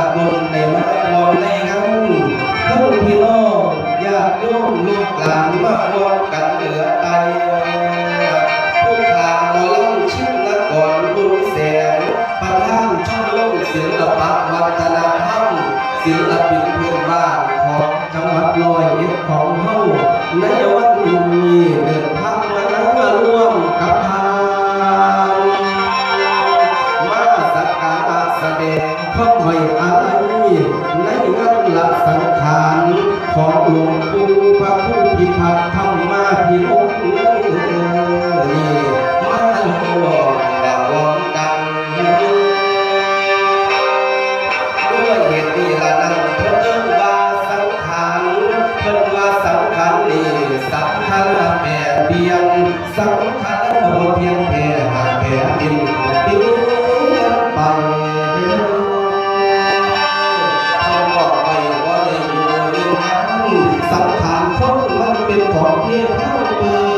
ากบุในมาลอนในงาทุกพี่น้องอยากโยมลูกหลานมารอมกันเหลือไตผู้ข่ามอลำชื่อนักก่อนบุญแสงประธานชมรมศิลปะวัฒนธรรมศิลปินเพื่อนบ้านของจังหวัดลอยเอ็ดของเฮาในวันนี้เดินทางมาแล้วร่วมกับทางมาสักการะแสดงข้มไว้อา สังขารโเพียงแค่หากแค่ดินดินไปท่านอไปว่ได้อยู่นทาสังขารคนมันเป็นของเที่ยงเท่าเดิม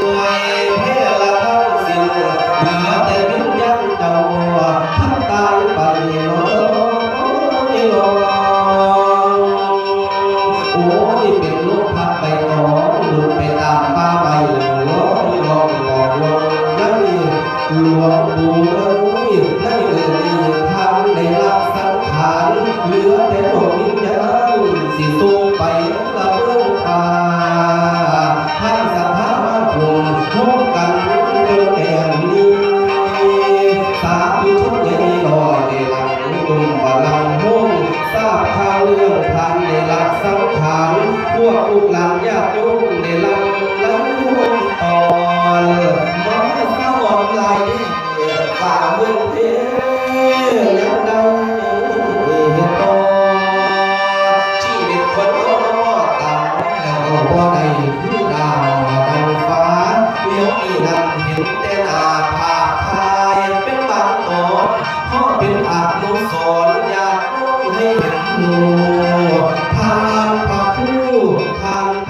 สาธุชนในนอในหลังตุ่มบาลังมุ่งทราบข่าวเรื่องพันในหลักสังขารพวกลูกหลาน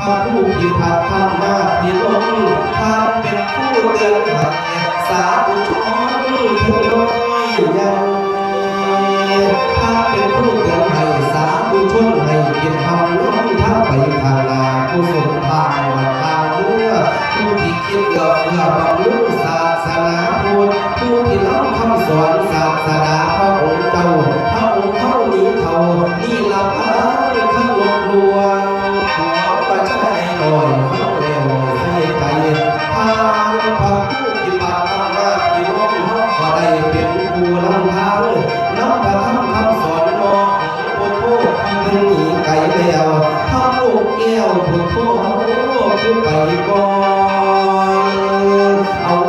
พระผู้ที่พาะทำหน้าที่ลงพระเป็นผู้เตือนภัยสาธุชนผู้น้อยเยาว์พระเป็นผู้เตือนภัยสาธุชนให้เกียรติธรรม แก้วพวกพ่อเขาผู้ปฏิกรเอา